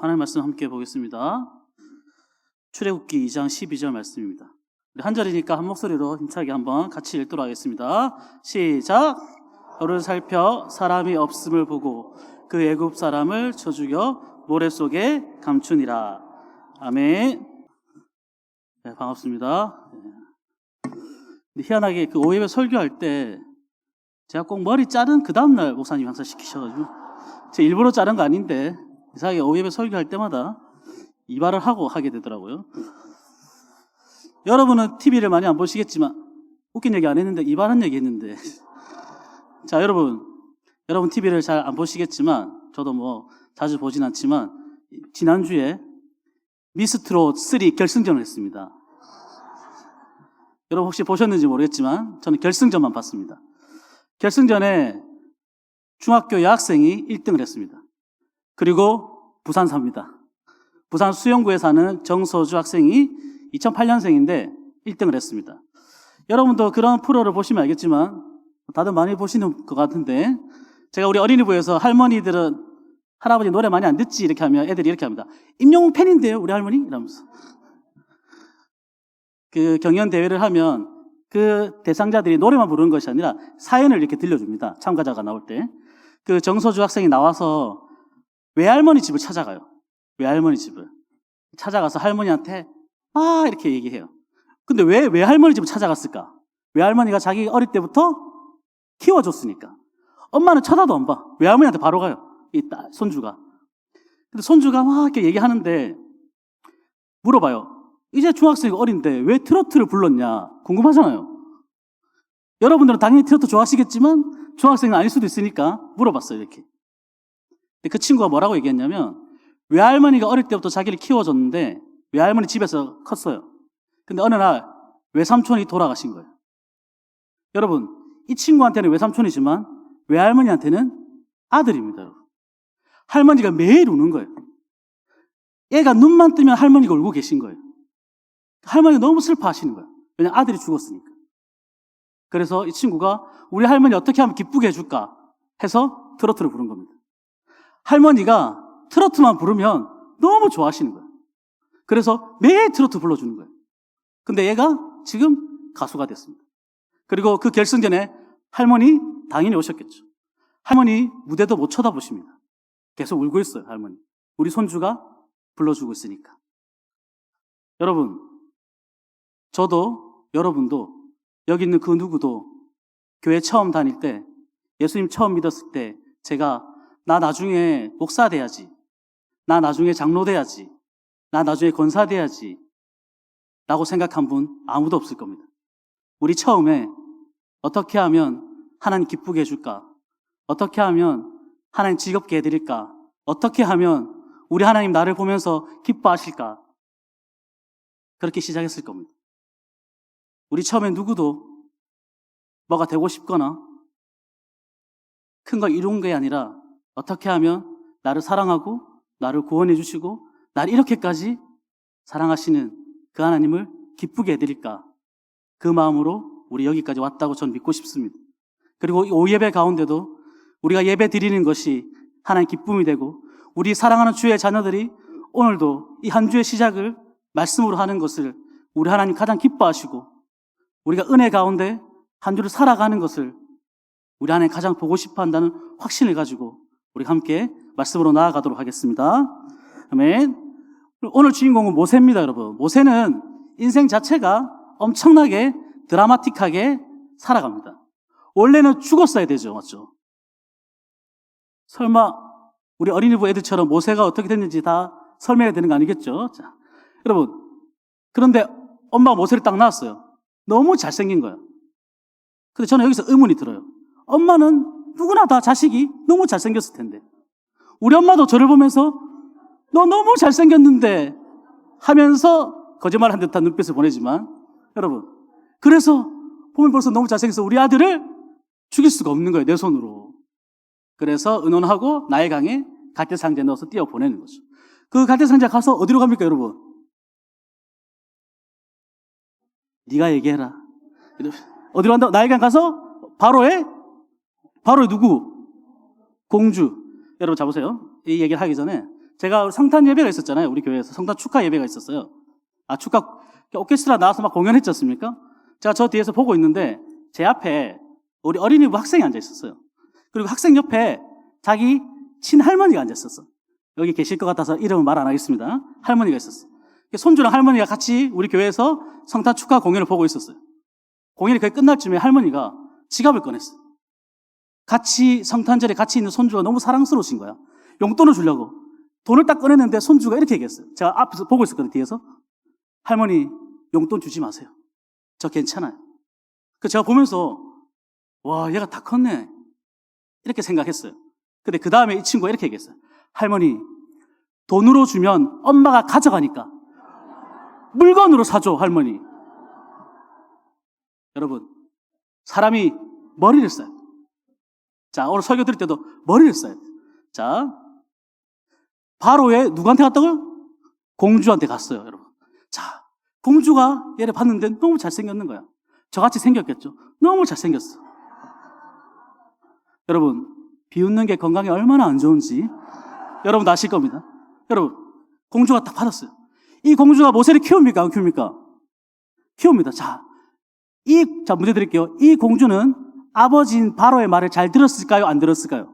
하나님 말씀 함께 보겠습니다. 출애굽기 2장 12절 말씀입니다. 한 절이니까 한 목소리로 힘차게 한번 같이 읽도록 하겠습니다. 시작. 너를 살펴 사람이 없음을 보고 그 애굽 사람을 쳐 죽여 모래 속에 감추니라. 아멘. 네, 반갑습니다. 네. 희한하게 그 오예배 설교할 때 제가 꼭 머리 자른 그 다음날 목사님 항상 시키셔가지고 제가 일부러 자른 거 아닌데 이상하게 오예배 설교할 때마다 이발을 하고 하게 되더라고요. 여러분은 TV를 많이 안 보시겠지만 웃긴 얘기 안 했는데 이발한 얘기 했는데 자 여러분 여러분 TV를 잘 안 보시겠지만 저도 뭐 자주 보진 않지만 지난주에 미스트롯 3 결승전을 했습니다. 여러분 혹시 보셨는지 모르겠지만 저는 결승전만 봤습니다. 결승전에 중학교 여학생이 1등을 했습니다. 그리고 부산 삽니다. 부산 수영구에 사는 정서주 학생이 2008년생인데 1등을 했습니다. 여러분도 그런 프로를 보시면 알겠지만 다들 많이 보시는 것 같은데 제가 우리 어린이부에서 할머니들은 할아버지 노래 많이 안 듣지 이렇게 하면 애들이 이렇게 합니다. 임영웅 팬인데요 우리 할머니 이러면서 그 경연 대회를 하면 그 대상자들이 노래만 부르는 것이 아니라 사연을 이렇게 들려줍니다. 참가자가 나올 때. 그 정서주 학생이 나와서 외할머니 집을 찾아가요. 외할머니 집을. 찾아가서 할머니한테 막 이렇게 얘기해요. 근데 왜 외할머니 집을 찾아갔을까? 외할머니가 자기 어릴 때부터 키워줬으니까. 엄마는 쳐다도 안 봐. 외할머니한테 바로 가요. 이 딸, 손주가. 근데 손주가 막 이렇게 얘기하는데 물어봐요. 이제 중학생이 어린데 왜 트로트를 불렀냐? 궁금하잖아요. 여러분들은 당연히 트로트 좋아하시겠지만 중학생은 아닐 수도 있으니까 물어봤어요, 이렇게. 근데 그 친구가 뭐라고 얘기했냐면 외할머니가 어릴 때부터 자기를 키워줬는데 외할머니 집에서 컸어요. 근데 어느 날 외삼촌이 돌아가신 거예요. 여러분, 이 친구한테는 외삼촌이지만 외할머니한테는 아들입니다. 할머니가 매일 우는 거예요. 얘가 눈만 뜨면 할머니가 울고 계신 거예요. 할머니가 너무 슬퍼하시는 거예요. 왜냐 아들이 죽었으니까. 그래서 이 친구가 우리 할머니 어떻게 하면 기쁘게 해줄까 해서 트로트를 부른 겁니다. 할머니가 트로트만 부르면 너무 좋아하시는 거예요. 그래서 매일 트로트 불러주는 거예요. 근데 얘가 지금 가수가 됐습니다. 그리고 그 결승전에 할머니 당연히 오셨겠죠. 할머니 무대도 못 쳐다보십니다. 계속 울고 있어요, 할머니. 우리 손주가 불러주고 있으니까. 여러분, 저도 여러분도 여기 있는 그 누구도 교회 처음 다닐 때 예수님 처음 믿었을 때 제가 나 나중에 목사 돼야지. 나 나중에 장로 돼야지. 나 나중에 권사 돼야지. 라고 생각한 분 아무도 없을 겁니다. 우리 처음에 어떻게 하면 하나님 기쁘게 해줄까? 어떻게 하면 하나님 즐겁게 해드릴까? 어떻게 하면 우리 하나님 나를 보면서 기뻐하실까? 그렇게 시작했을 겁니다. 우리 처음에 누구도 뭐가 되고 싶거나 큰 걸 이룬 게 아니라 어떻게 하면 나를 사랑하고 나를 구원해 주시고 나를 이렇게까지 사랑하시는 그 하나님을 기쁘게 해드릴까? 그 마음으로 우리 여기까지 왔다고 전 믿고 싶습니다. 그리고 이 오예배 가운데도 우리가 예배 드리는 것이 하나님 기쁨이 되고 우리 사랑하는 주의 자녀들이 오늘도 이 한 주의 시작을 말씀으로 하는 것을 우리 하나님 가장 기뻐하시고 우리가 은혜 가운데 한 주를 살아가는 것을 우리 하나님 가장 보고 싶어 한다는 확신을 가지고 우리 함께 말씀으로 나아가도록 하겠습니다. 아멘. 오늘 주인공은 모세입니다, 여러분. 모세는 인생 자체가 엄청나게 드라마틱하게 살아갑니다. 원래는 죽었어야 되죠, 맞죠? 설마 우리 어린이부 애들처럼 모세가 어떻게 됐는지 다 설명해야 되는 거 아니겠죠? 자, 여러분. 그런데 엄마가 모세를 딱 낳았어요. 너무 잘생긴 거예요. 근데 저는 여기서 의문이 들어요. 엄마는 누구나 다 자식이 너무 잘생겼을 텐데. 우리 엄마도 저를 보면서 너 너무 잘생겼는데. 하면서 거짓말 한 듯한 눈빛을 보내지만 여러분 그래서 보면 벌써 너무 잘생겨서 우리 아들을 죽일 수가 없는 거예요 내 손으로. 그래서 의논하고 나의 강에 갈대상자에 넣어서 띄워 보내는 거죠. 그 갈대상자 가서 어디로 갑니까 여러분 네가 얘기해라. 어디로 간다 나의 강 가서 바로의 바로의 누구 공주 여러분 잡으세요 이 얘기를 하기 전에 제가 성탄 예배가 있었잖아요. 우리 교회에서 성탄 축하 예배가 있었어요. 아 축하 오케스트라 나와서 막 공연했지 않습니까? 제가 저 뒤에서 보고 있는데 제 앞에 우리 어린이부 학생이 앉아 있었어요. 그리고 학생 옆에 자기 친할머니가 앉아 있었어. 여기 계실 것 같아서 이름은 말 안 하겠습니다. 할머니가 있었어. 손주랑 할머니가 같이 우리 교회에서 성탄 축하 공연을 보고 있었어요. 공연이 거의 끝날 쯤에 할머니가 지갑을 꺼냈어. 같이 성탄절에 같이 있는 손주가 너무 사랑스러우신 거야. 용돈을 주려고. 돈을 딱 꺼냈는데 손주가 이렇게 얘기했어요. 제가 앞에서 보고 있었거든요, 뒤에서. 할머니, 용돈 주지 마세요. 저 괜찮아요. 그 제가 보면서, 와, 얘가 다 컸네. 이렇게 생각했어요. 근데 그 다음에 이 친구가 이렇게 얘기했어요. 할머니, 돈으로 주면 엄마가 가져가니까. 물건으로 사줘, 할머니. 여러분, 사람이 머리를 써요. 자, 오늘 설교 들을 때도 머리를 써요. 자, 바로에 누구한테 갔다고요? 공주한테 갔어요, 여러분. 자, 공주가 얘를 봤는데 너무 잘생겼는 거야. 저같이 생겼겠죠? 너무 잘생겼어. 여러분, 비웃는 게 건강에 얼마나 안 좋은지 여러분 아실 겁니다. 여러분, 공주가 딱 받았어요. 이 공주가 모세를 키웁니까? 안 키웁니까? 키웁니다. 자, 이, 자, 문제 드릴게요. 이 공주는 아버지인 바로의 말을 잘 들었을까요? 안 들었을까요?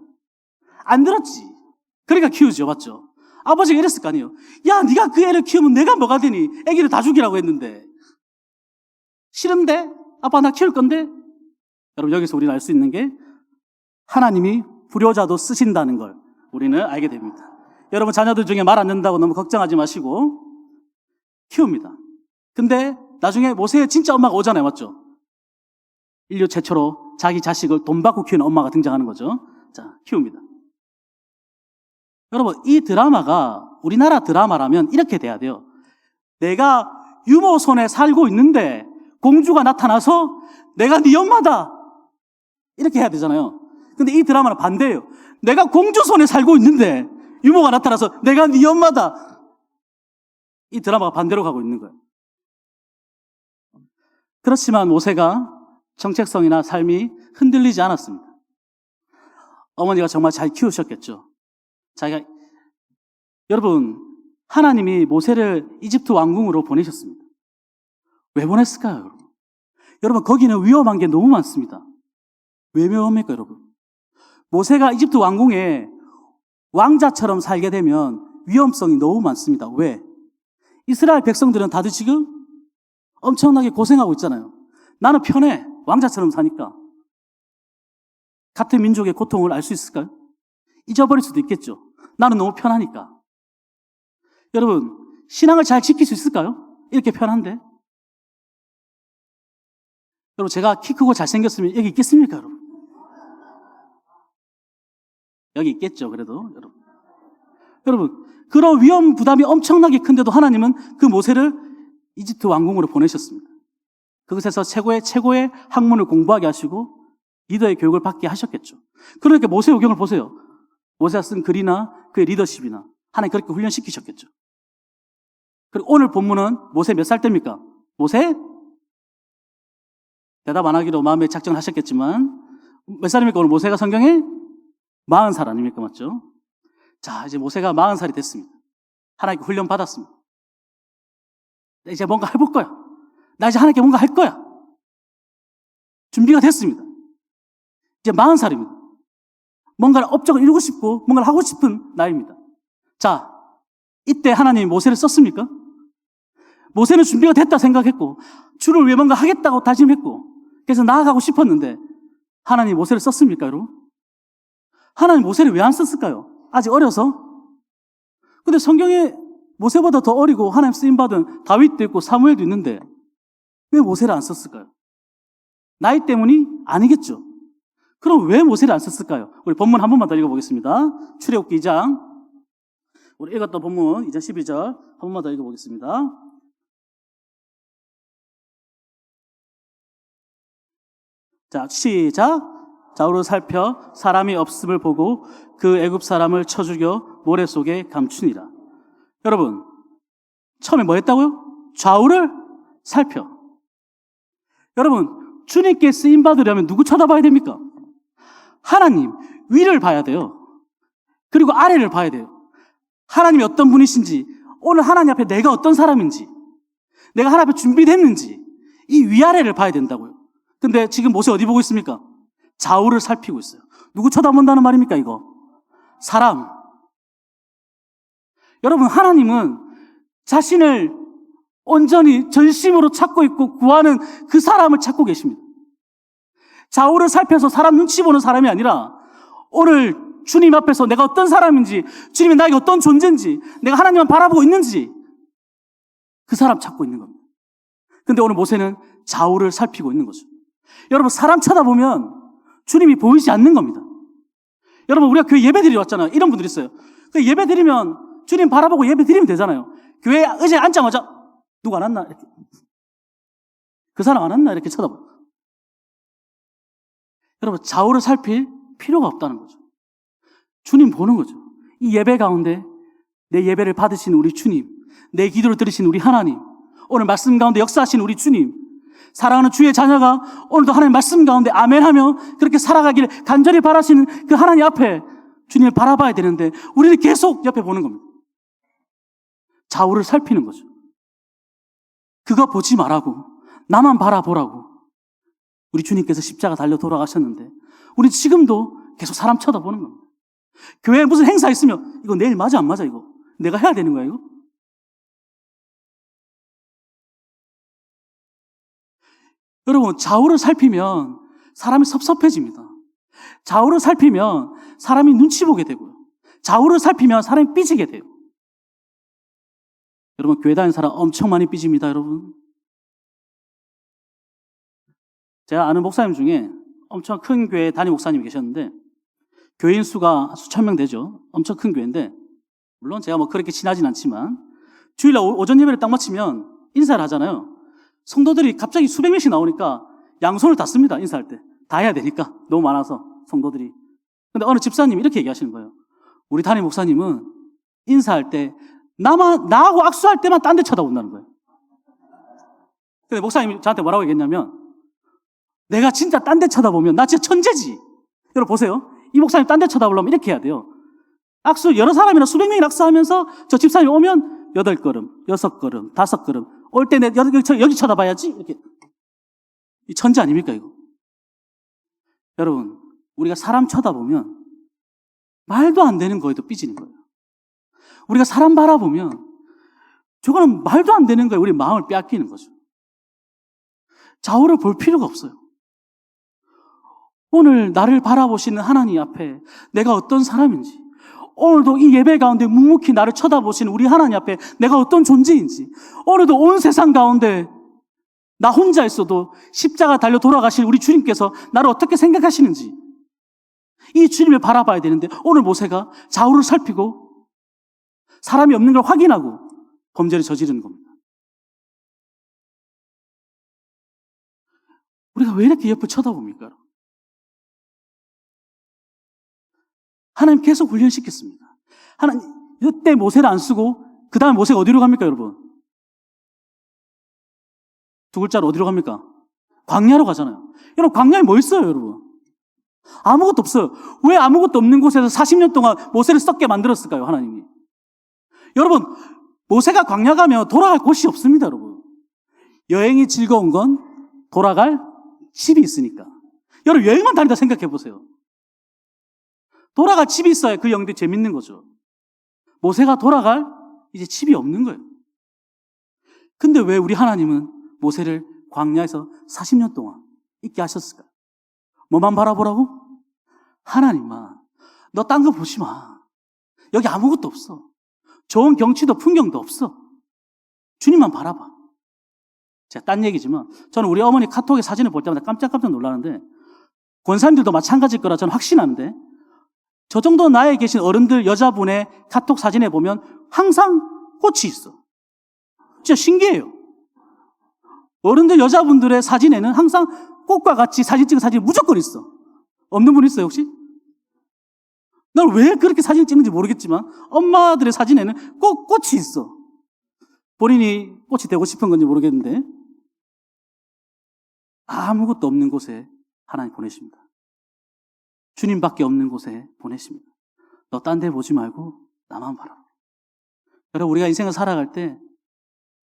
안 들었지. 그러니까 키우죠. 맞죠? 아버지가 이랬을 거 아니에요. 야, 네가 그 애를 키우면 내가 뭐가 되니? 애기를 다 죽이라고 했는데. 싫은데? 아빠 나 키울 건데? 여러분, 여기서 우리는 알 수 있는 게 하나님이 불효자도 쓰신다는 걸 우리는 알게 됩니다. 여러분, 자녀들 중에 말 안 듣는다고 너무 걱정하지 마시고 키웁니다. 근데 나중에 모세의 진짜 엄마가 오잖아요. 맞죠? 인류 최초로 자기 자식을 돈 받고 키우는 엄마가 등장하는 거죠. 자, 키웁니다. 여러분, 이 드라마가 우리나라 드라마라면 이렇게 돼야 돼요. 내가 유모손에 살고 있는데 공주가 나타나서 내가 네 엄마다! 이렇게 해야 되잖아요. 근데 이 드라마는 반대예요. 내가 공주 손에 살고 있는데 유모가 나타나서 내가 네 엄마다! 이 드라마가 반대로 가고 있는 거예요. 그렇지만 모세가 정체성이나 삶이 흔들리지 않았습니다. 어머니가 정말 잘 키우셨겠죠. 자기가 여러분 하나님이 모세를 이집트 왕궁으로 보내셨습니다. 왜 보냈을까요, 여러분? 여러분 거기는 위험한 게 너무 많습니다. 왜 위험합니까, 여러분? 모세가 이집트 왕궁에 왕자처럼 살게 되면 위험성이 너무 많습니다. 왜? 이스라엘 백성들은 다들 지금 엄청나게 고생하고 있잖아요. 나는 편해. 왕자처럼 사니까. 같은 민족의 고통을 알 수 있을까요? 잊어버릴 수도 있겠죠. 나는 너무 편하니까. 여러분, 신앙을 잘 지킬 수 있을까요? 이렇게 편한데? 여러분, 제가 키 크고 잘생겼으면 여기 있겠습니까, 여러분? 여기 있겠죠, 그래도, 여러분. 여러분, 그런 위험 부담이 엄청나게 큰데도 하나님은 그 모세를 이집트 왕궁으로 보내셨습니다. 그곳에서 최고의, 최고의 학문을 공부하게 하시고 리더의 교육을 받게 하셨겠죠. 그러니까 모세 오경을 보세요. 모세가 쓴 글이나 그의 리더십이나 하나님 그렇게 훈련시키셨겠죠. 그리고 오늘 본문은 모세 몇 살 때입니까? 모세? 대답 안 하기로 마음에 작정을 하셨겠지만 몇 살입니까? 오늘 모세가 성경에 40살 아닙니까? 맞죠? 자, 이제 모세가 40살이 됐습니다. 하나님께 훈련 받았습니다. 이제 뭔가 해볼 거야. 나 이제 하나님께 뭔가 할 거야. 준비가 됐습니다. 이제 40살입니다. 뭔가를 업적을 이루고 싶고 뭔가를 하고 싶은 나이입니다. 자, 이때 하나님이 모세를 썼습니까? 모세는 준비가 됐다 생각했고 주를 위해 뭔가 하겠다고 다짐했고 그래서 나아가고 싶었는데 하나님 모세를 썼습니까, 여러분? 하나님 모세를 왜 안 썼을까요? 아직 어려서? 근데 성경에 모세보다 더 어리고 하나님 쓰임 받은 다윗도 있고 사무엘도 있는데 왜 모세를 안 썼을까요? 나이 때문이 아니겠죠. 그럼 왜 모세를 안 썼을까요? 우리 본문 한 번만 더 읽어보겠습니다. 출애굽기 2장 우리 읽었던 본문 2장 12절 한 번만 더 읽어보겠습니다. 자, 시작. 좌우로 살펴 사람이 없음을 보고 그 애굽 사람을 쳐 죽여 모래 속에 감추니라. 여러분, 처음에 뭐 했다고요? 좌우를 살펴. 여러분, 주님께 쓰임 받으려면 누구 쳐다봐야 됩니까? 하나님, 위를 봐야 돼요. 그리고 아래를 봐야 돼요. 하나님이 어떤 분이신지, 오늘 하나님 앞에 내가 어떤 사람인지, 내가 하나님 앞에 준비됐는지, 이 위아래를 봐야 된다고요. 근데 지금 모세 어디 보고 있습니까? 좌우를 살피고 있어요. 누구 쳐다본다는 말입니까, 이거? 사람. 여러분, 하나님은 자신을 온전히 전심으로 찾고 있고 구하는 그 사람을 찾고 계십니다. 좌우를 살펴서 사람 눈치 보는 사람이 아니라 오늘 주님 앞에서 내가 어떤 사람인지, 주님이 나에게 어떤 존재인지, 내가 하나님만 바라보고 있는지 그 사람 찾고 있는 겁니다. 근데 오늘 모세는 좌우를 살피고 있는 거죠. 여러분, 사람 쳐다보면 주님이 보이지 않는 겁니다. 여러분, 우리가 교회 예배 드리러 왔잖아요. 이런 분들 있어요. 그 예배 드리면 주님 바라보고 예배 드리면 되잖아요. 교회 의자에 앉자마자 누가 안 왔나? 이렇게. 그 사람 안 왔나? 이렇게 쳐다봐. 여러분, 좌우를 살필 필요가 없다는 거죠. 주님 보는 거죠. 이 예배 가운데 내 예배를 받으신 우리 주님, 내 기도를 들으신 우리 하나님, 오늘 말씀 가운데 역사하신 우리 주님, 사랑하는 주의 자녀가 오늘도 하나님 말씀 가운데 아멘 하며 그렇게 살아가기를 간절히 바라시는 그 하나님 앞에 주님을 바라봐야 되는데 우리는 계속 옆에 보는 겁니다. 좌우를 살피는 거죠. 그거 보지 말라고 나만 바라보라고 우리 주님께서 십자가 달려 돌아가셨는데 우리 지금도 계속 사람 쳐다보는 겁니다. 교회에 무슨 행사 있으면 이거 내일 맞아 안 맞아 이거 내가 해야 되는 거야 이거 여러분 좌우를 살피면 사람이 섭섭해집니다. 좌우를 살피면 사람이 눈치 보게 되고요. 좌우를 살피면 사람이 삐지게 돼요. 여러분 교회 다니는 사람 엄청 많이 삐집니다, 여러분. 제가 아는 목사님 중에 엄청 큰 교회 담임 목사님이 계셨는데 교인 수가 수천 명 되죠. 엄청 큰 교회인데 물론 제가 뭐 그렇게 친하진 않지만 주일날 오- 오전 예배를 딱 마치면 인사를 하잖아요. 성도들이 갑자기 수백 명씩 나오니까 양손을 다 씁니다. 인사할 때. 다 해야 되니까. 너무 많아서 성도들이. 근데 어느 집사님이 이렇게 얘기하시는 거예요. 우리 담임 목사님은 인사할 때 나만 나하고 악수할 때만 딴 데 쳐다본다는 거예요. 근데 목사님이 저한테 뭐라고 얘기했냐면 내가 진짜 딴 데 쳐다보면 나 진짜 천재지. 여러분 보세요. 이 목사님 딴 데 쳐다보려면 이렇게 해야 돼요. 악수 여러 사람이나 수백 명이 악수하면서 저 집사님이 오면 여덟 걸음, 여섯 걸음, 다섯 걸음 올 때 내 여기, 쳐- 여기 쳐다봐야지 이렇게 이 천재 아닙니까 이거? 여러분 우리가 사람 쳐다보면 말도 안 되는 거에도 삐지는 거예요. 우리가 사람 바라보면 저거는 말도 안 되는 거에 우리 마음을 빼앗기는 거죠. 좌우를 볼 필요가 없어요. 오늘 나를 바라보시는 하나님 앞에 내가 어떤 사람인지, 오늘도 이 예배 가운데 묵묵히 나를 쳐다보시는 우리 하나님 앞에 내가 어떤 존재인지, 오늘도 온 세상 가운데 나 혼자 있어도 십자가 달려 돌아가실 우리 주님께서 나를 어떻게 생각하시는지, 이 주님을 바라봐야 되는데, 오늘 모세가 좌우를 살피고 사람이 없는 걸 확인하고 범죄를 저지르는 겁니다. 우리가 왜 이렇게 옆을 쳐다봅니까? 하나님 계속 훈련시켰습니다. 하나님, 이때 모세를 안 쓰고, 그 다음에 모세가 어디로 갑니까, 여러분? 두 글자로 어디로 갑니까? 광야로 가잖아요. 여러분, 광야에 뭐 있어요, 여러분? 아무것도 없어요. 왜 아무것도 없는 곳에서 40년 동안 모세를 썩게 만들었을까요, 하나님이? 여러분, 모세가 광야 가면 돌아갈 곳이 없습니다, 여러분. 여행이 즐거운 건 돌아갈 집이 있으니까. 여러분, 여행만 다니다 생각해 보세요. 돌아갈 집이 있어야 그 영들이 재밌는 거죠. 모세가 돌아갈 이제 집이 없는 거예요. 근데 왜 우리 하나님은 모세를 광야에서 40년 동안 있게 하셨을까요? 뭐만 바라보라고? 하나님만. 너 딴 거 보지 마. 여기 아무것도 없어. 좋은 경치도 풍경도 없어. 주님만 바라봐. 제가 딴 얘기지만 저는 우리 어머니 카톡에 사진을 볼 때마다 깜짝깜짝 놀라는데 권사님들도 마찬가지일 거라 저는 확신하는데 저 정도 나에 계신 어른들 여자분의 카톡 사진에 보면 항상 꽃이 있어. 진짜 신기해요. 어른들 여자분들의 사진에는 항상 꽃과 같이 사진 찍은 사진이 무조건 있어. 없는 분 있어요, 혹시? 난 왜 그렇게 사진 찍는지 모르겠지만 엄마들의 사진에는 꼭 꽃이 있어. 본인이 꽃이 되고 싶은 건지 모르겠는데 아무것도 없는 곳에 하나님 보내십니다. 주님밖에 없는 곳에 보내십니다. 너 딴 데 보지 말고 나만 바라. 여러분, 우리가 인생을 살아갈 때,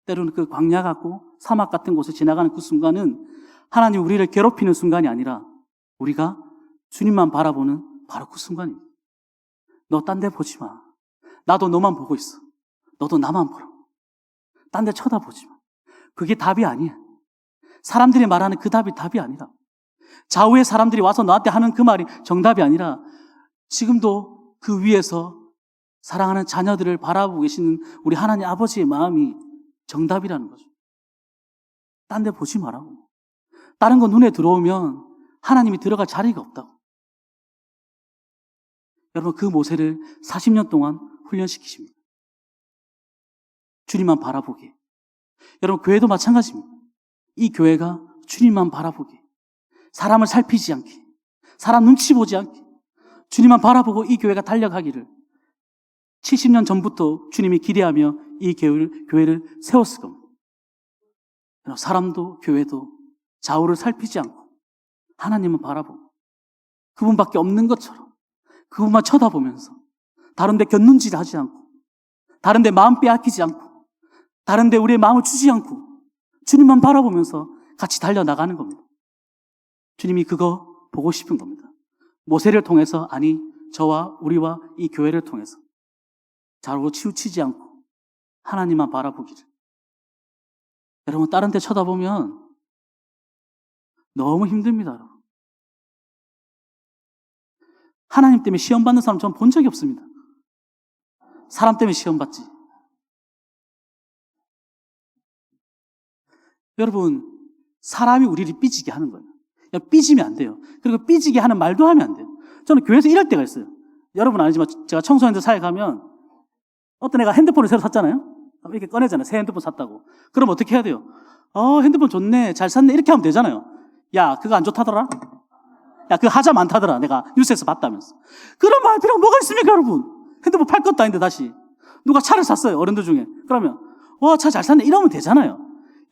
때로는 그 광야 같고 사막 같은 곳을 지나가는 그 순간은 하나님 우리를 괴롭히는 순간이 아니라 우리가 주님만 바라보는 바로 그 순간입니다. 너 딴 데 보지 마. 나도 너만 보고 있어. 너도 나만 보라. 딴 데 쳐다보지 마. 그게 답이 아니야. 사람들이 말하는 그 답이 답이 아니라. 좌우의 사람들이 와서 너한테 하는 그 말이 정답이 아니라 지금도 그 위에서 사랑하는 자녀들을 바라보고 계시는 우리 하나님 아버지의 마음이 정답이라는 거죠. 딴 데 보지 말라고. 다른 거 눈에 들어오면 하나님이 들어갈 자리가 없다고. 여러분, 그 모세를 40년 동안 훈련시키십니다. 주님만 바라보게. 여러분, 교회도 마찬가지입니다. 이 교회가 주님만 바라보게. 사람을 살피지 않게. 사람 눈치 보지 않게. 주님만 바라보고 이 교회가 달려가기를 70년 전부터 주님이 기대하며 이 교회를, 교회를 세웠을 겁니다. 사람도 교회도 좌우를 살피지 않고 하나님을 바라보고 그분밖에 없는 것처럼 그분만 쳐다보면서 다른데 곁눈질 하지 않고 다른데 마음 빼앗기지 않고 다른데 우리의 마음을 주지 않고 주님만 바라보면서 같이 달려나가는 겁니다. 주님이 그거 보고 싶은 겁니다. 모세를 통해서 아니 저와 우리와 이 교회를 통해서 좌우로 치우치지 않고 하나님만 바라보기를 여러분 다른 데 쳐다보면 너무 힘듭니다. 하나님 때문에 시험 받는 사람 저는 본 적이 없습니다. 사람 때문에 시험 받지. 여러분, 사람이 우리를 삐지게 하는 거예요. 야, 삐지면 안 돼요. 그리고 삐지게 하는 말도 하면 안 돼요. 저는 교회에서 이럴 때가 있어요. 여러분 아니지만 제가 청소년들 사회 가면 어떤 애가 핸드폰을 새로 샀잖아요. 이렇게 꺼내잖아요. 새 핸드폰 샀다고. 그럼 어떻게 해야 돼요? 어, 핸드폰 좋네. 잘 샀네. 이렇게 하면 되잖아요. 야, 그거 안 좋다더라? 야, 그거 하자 많다더라. 내가 뉴스에서 봤다면서. 그런 말 필요가 뭐가 있습니까, 여러분? 핸드폰 팔 것도 아닌데 다시. 누가 차를 샀어요, 어른들 중에. 그러면, 와, 차 잘 샀네. 이러면 되잖아요.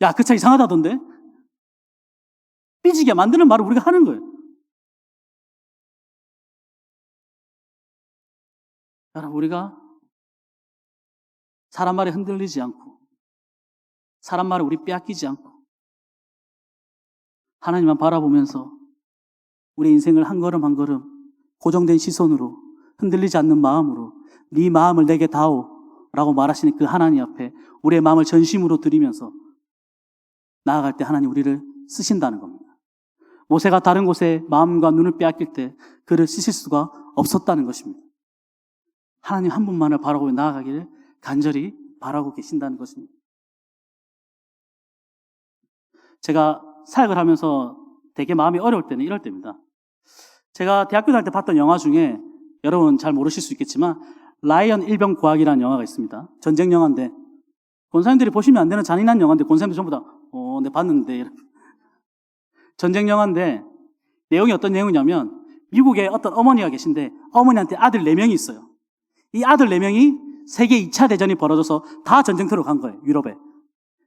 야, 그 차 이상하다던데? 삐지게 만드는 말을 우리가 하는 거예요. 여러분, 우리가 사람 말에 흔들리지 않고, 사람 말에 우리 빼앗기지 않고, 하나님만 바라보면서 우리 인생을 한 걸음 한 걸음 고정된 시선으로 흔들리지 않는 마음으로 네 마음을 내게 다오 라고 말하시는 그 하나님 앞에 우리의 마음을 전심으로 드리면서 나아갈 때 하나님 우리를 쓰신다는 겁니다. 모세가 다른 곳에 마음과 눈을 빼앗길 때 그를 쓰실 수가 없었다는 것입니다. 하나님 한 분만을 바라고 나아가기를 간절히 바라고 계신다는 것입니다. 제가 사역을 하면서 되게 마음이 어려울 때는 이럴 때입니다. 제가 대학교 다닐 때 봤던 영화 중에 여러분 잘 모르실 수 있겠지만 라이언 일병 구하기라는 영화가 있습니다. 전쟁 영화인데 권사님들이 보시면 안 되는 잔인한 영화인데 권사님들 전부 다 어, 네 봤는데 전쟁 영화인데 내용이 어떤 내용이냐면 미국에 어떤 어머니가 계신데 어머니한테 아들 4명이 있어요. 이 아들 4명이 세계 2차 대전이 벌어져서 다 전쟁터로 간 거예요. 유럽에.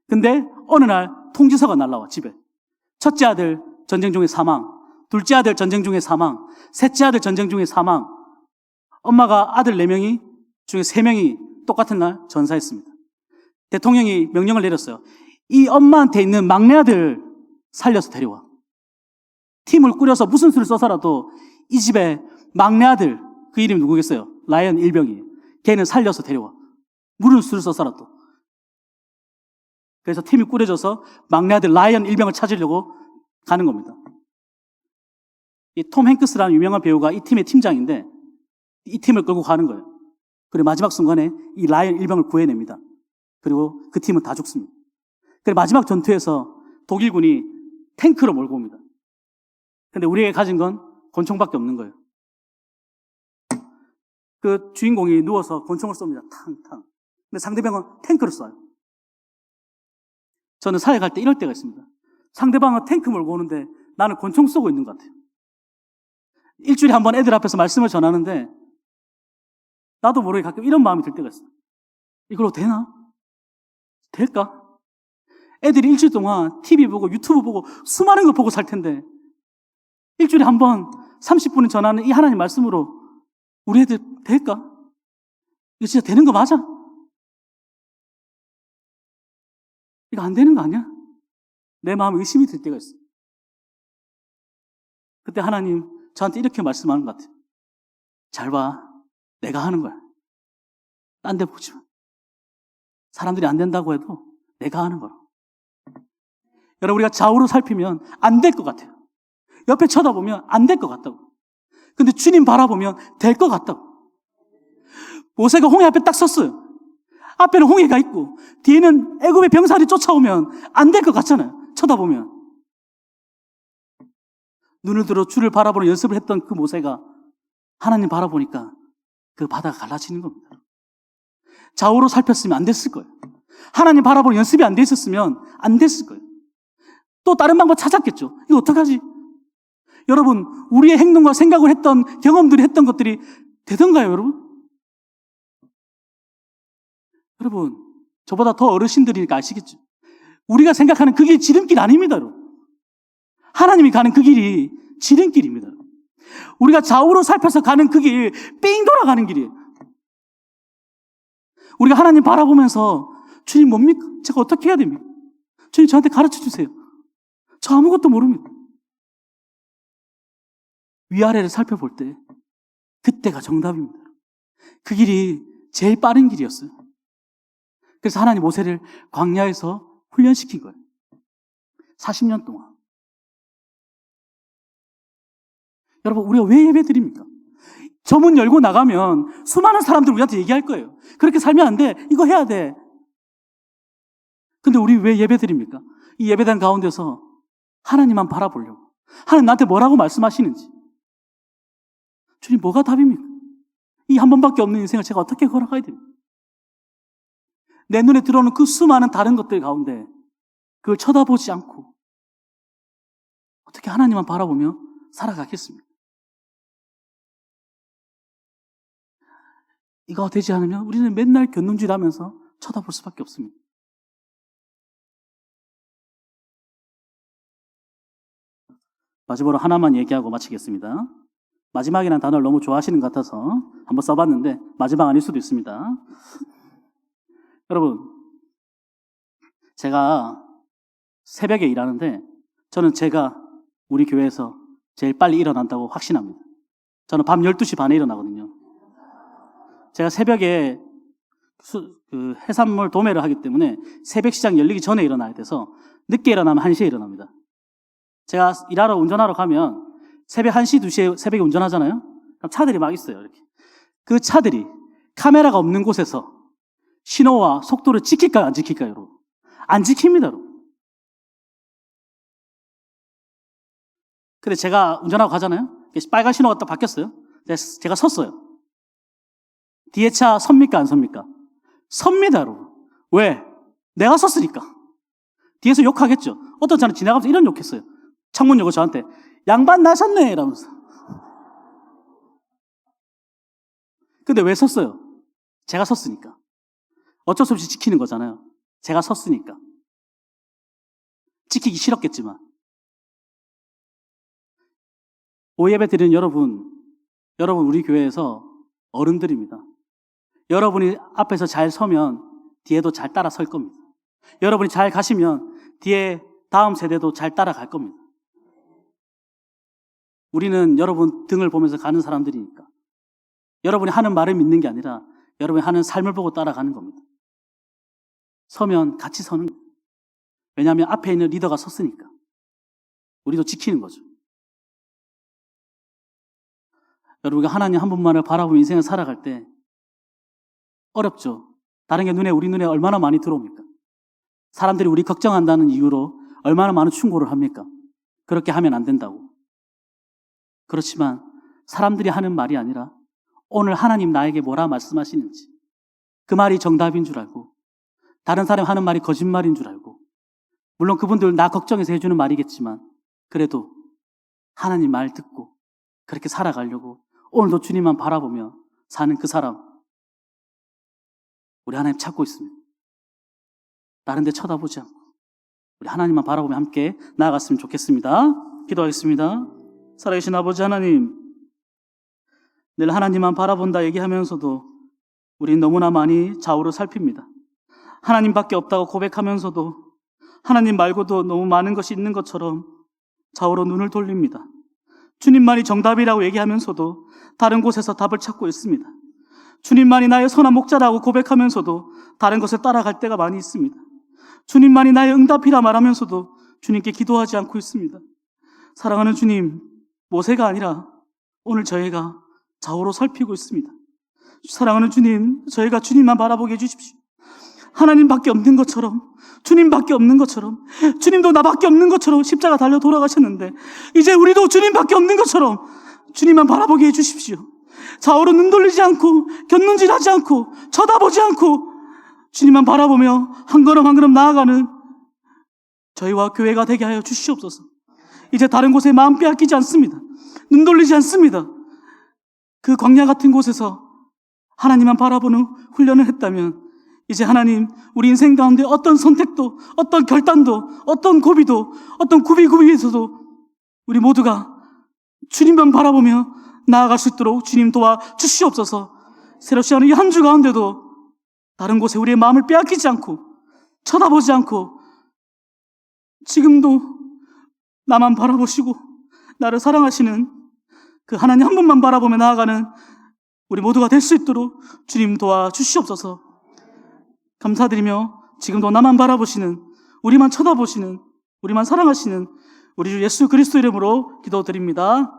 근데 어느 날 통지서가 날라와 집에. 첫째 아들 전쟁 중에 사망, 둘째 아들 전쟁 중에 사망, 셋째 아들 전쟁 중에 사망. 엄마가 아들 4명이 중에 3명이 똑같은 날 전사했습니다. 대통령이 명령을 내렸어요. 이 엄마한테 있는 막내 아들 살려서 데려와. 팀을 꾸려서 무슨 수를 써서라도 이 집에 막내 아들, 그 이름이 누구겠어요? 라이언 일병이. 걔는 살려서 데려와. 무슨 수를 써서라도. 그래서 팀이 꾸려져서 막내 아들 라이언 일병을 찾으려고 가는 겁니다. 이 톰 행크스라는 유명한 배우가 이 팀의 팀장인데 이 팀을 끌고 가는 거예요. 그리고 마지막 순간에 이 라이언 일병을 구해냅니다. 그리고 그 팀은 다 죽습니다. 그리고 마지막 전투에서 독일군이 탱크로 몰고 옵니다. 근데 우리에게 가진 건 권총밖에 없는 거예요. 그 주인공이 누워서 권총을 쏩니다. 탕 탕. 근데 상대방은 탱크를 쏴요. 저는 사회 갈 때 이럴 때가 있습니다. 상대방은 탱크 몰고 오는데 나는 권총 쏘고 있는 것 같아요. 일주일에 한 번 애들 앞에서 말씀을 전하는데 나도 모르게 가끔 이런 마음이 들 때가 있어요. 이걸로 되나? 될까? 애들이 일주일 동안 TV 보고 유튜브 보고 수많은 걸 보고 살 텐데 일주일에 한 번 30분을 전하는 이 하나님 말씀으로 우리 애들 될까? 이거 진짜 되는 거 맞아? 이거 안 되는 거 아니야? 내 마음에 의심이 들 때가 있어. 그때 하나님 저한테 이렇게 말씀하는 것 같아요. 잘 봐. 내가 하는 거야. 딴 데 보지 마. 사람들이 안 된다고 해도 내가 하는 거라. 여러분, 우리가 좌우로 살피면 안 될 것 같아요. 옆에 쳐다보면 안 될 것 같다고. 근데 주님 바라보면 될 것 같다고. 모세가 홍해 앞에 딱 섰어요. 앞에는 홍해가 있고 뒤에는 애굽의 병사들이 쫓아오면 안 될 것 같잖아요. 쳐다보면. 눈을 들어 주를 바라보는 연습을 했던 그 모세가 하나님 바라보니까 그 바다가 갈라지는 겁니다. 좌우로 살폈으면 안 됐을 거예요. 하나님 바라보는 연습이 안 돼 있었으면 안 됐을 거예요. 또 다른 방법 찾았겠죠. 이거 어떡하지? 여러분, 우리의 행동과 생각을 했던 경험들이 했던 것들이 되던가요, 여러분? 여러분, 저보다 더 어르신들이니까 아시겠죠? 우리가 생각하는 그 길이 지름길 아닙니다, 여러분. 하나님이 가는 그 길이 지름길입니다. 우리가 좌우로 살펴서 가는 그 길, 삥 돌아가는 길이에요. 우리가 하나님 바라보면서 주님 뭡니까? 제가 어떻게 해야 됩니까? 주님 저한테 가르쳐 주세요. 저 아무것도 모릅니다. 위아래를 살펴볼 때 그때가 정답입니다. 그 길이 제일 빠른 길이었어요. 그래서 하나님 모세를 광야에서 훈련시킨 거예요. 40년 동안. 여러분, 우리가 왜 예배 드립니까? 저 문 열고 나가면 수많은 사람들 우리한테 얘기할 거예요. 그렇게 살면 안 돼. 이거 해야 돼. 근데 우리 왜 예배 드립니까? 이 예배당 가운데서 하나님만 바라보려고. 하나님 나한테 뭐라고 말씀하시는지. 주님, 뭐가 답입니까? 이 한 번밖에 없는 인생을 제가 어떻게 걸어가야 됩니까? 내 눈에 들어오는 그 수많은 다른 것들 가운데 그걸 쳐다보지 않고 어떻게 하나님만 바라보며 살아가겠습니까? 이거 되지 않으면 우리는 맨날 견눈질 하면서 쳐다볼 수밖에 없습니다. 마지막으로 하나만 얘기하고 마치겠습니다. 마지막이라는 단어를 너무 좋아하시는 것 같아서 한번 써봤는데 마지막 아닐 수도 있습니다. 여러분, 제가 새벽에 일하는데 저는 제가 우리 교회에서 제일 빨리 일어난다고 확신합니다. 저는 밤 12시 반에 일어나거든요. 제가 새벽에 수, 그 해산물 도매를 하기 때문에 새벽 시장 열리기 전에 일어나야 돼서 늦게 일어나면 1시에 일어납니다. 제가 일하러 운전하러 가면 새벽 1시, 2시에 새벽에 운전하잖아요? 차들이 막 있어요, 이렇게. 그 차들이 카메라가 없는 곳에서 신호와 속도를 지킬까요, 안 지킬까요, 여러분? 안 지킵니다, 여러분. 근데 제가 운전하고 가잖아요? 빨간 신호가 딱 바뀌었어요. 제가 섰어요. 뒤에 차 섭니까, 안 섭니까? 섭니다, 여러분. 왜? 내가 섰으니까. 뒤에서 욕하겠죠. 어떤 차는 지나가면서 이런 욕했어요. 창문 열고 저한테, 양반 나셨네! 이러면서. 근데 왜 섰어요? 제가 섰으니까. 어쩔 수 없이 지키는 거잖아요. 제가 섰으니까. 지키기 싫었겠지만. 오예배 드리는 여러분, 여러분 우리 교회에서 어른들입니다. 여러분이 앞에서 잘 서면 뒤에도 잘 따라 설 겁니다. 여러분이 잘 가시면 뒤에 다음 세대도 잘 따라갈 겁니다. 우리는 여러분 등을 보면서 가는 사람들이니까. 여러분이 하는 말을 믿는 게 아니라 여러분이 하는 삶을 보고 따라가는 겁니다. 서면 같이 서는 거예요. 왜냐하면 앞에 있는 리더가 섰으니까. 우리도 지키는 거죠. 여러분이 하나님 한 분만을 바라보며 인생을 살아갈 때 어렵죠. 다른 게 눈에 우리 눈에 얼마나 많이 들어옵니까? 사람들이 우리 걱정한다는 이유로 얼마나 많은 충고를 합니까? 그렇게 하면 안 된다고. 그렇지만 사람들이 하는 말이 아니라 오늘 하나님 나에게 뭐라 말씀하시는지 그 말이 정답인 줄 알고 다른 사람 하는 말이 거짓말인 줄 알고 물론 그분들 나 걱정해서 해주는 말이겠지만 그래도 하나님 말 듣고 그렇게 살아가려고 오늘도 주님만 바라보며 사는 그 사람 우리 하나님 찾고 있습니다. 다른 데 쳐다보지 않고 우리 하나님만 바라보며 함께 나아갔으면 좋겠습니다. 기도하겠습니다. 살아계신 아버지 하나님 늘 하나님만 바라본다 얘기하면서도 우린 너무나 많이 좌우로 살핍니다. 하나님밖에 없다고 고백하면서도 하나님 말고도 너무 많은 것이 있는 것처럼 좌우로 눈을 돌립니다. 주님만이 정답이라고 얘기하면서도 다른 곳에서 답을 찾고 있습니다. 주님만이 나의 선한 목자라고 고백하면서도 다른 것을 따라갈 때가 많이 있습니다. 주님만이 나의 응답이라 말하면서도 주님께 기도하지 않고 있습니다. 사랑하는 주님, 모세가 아니라 오늘 저희가 좌우로 살피고 있습니다. 사랑하는 주님, 저희가 주님만 바라보게 해주십시오. 하나님밖에 없는 것처럼, 주님밖에 없는 것처럼, 주님도 나밖에 없는 것처럼 십자가 달려 돌아가셨는데, 이제 우리도 주님밖에 없는 것처럼 주님만 바라보게 해주십시오. 좌우로 눈 돌리지 않고, 곁눈질하지 않고, 쳐다보지 않고, 주님만 바라보며 한 걸음 한 걸음 나아가는 저희와 교회가 되게 하여 주시옵소서. 이제 다른 곳에 마음 빼앗기지 않습니다. 눈 돌리지 않습니다. 그 광야 같은 곳에서 하나님만 바라보는 훈련을 했다면 이제 하나님 우리 인생 가운데 어떤 선택도 어떤 결단도 어떤 고비도 어떤 구비구비에서도 우리 모두가 주님만 바라보며 나아갈 수 있도록 주님 도와 주시옵소서 새로 시작하는 이 한 주 가운데도 다른 곳에 우리의 마음을 빼앗기지 않고 쳐다보지 않고 지금도 나만 바라보시고 나를 사랑하시는 그 하나님 한 분만 바라보며 나아가는 우리 모두가 될 수 있도록 주님 도와 주시옵소서. 감사드리며 지금도 나만 바라보시는 우리만 쳐다보시는 우리만 사랑하시는 우리 주 예수 그리스도 이름으로 기도드립니다.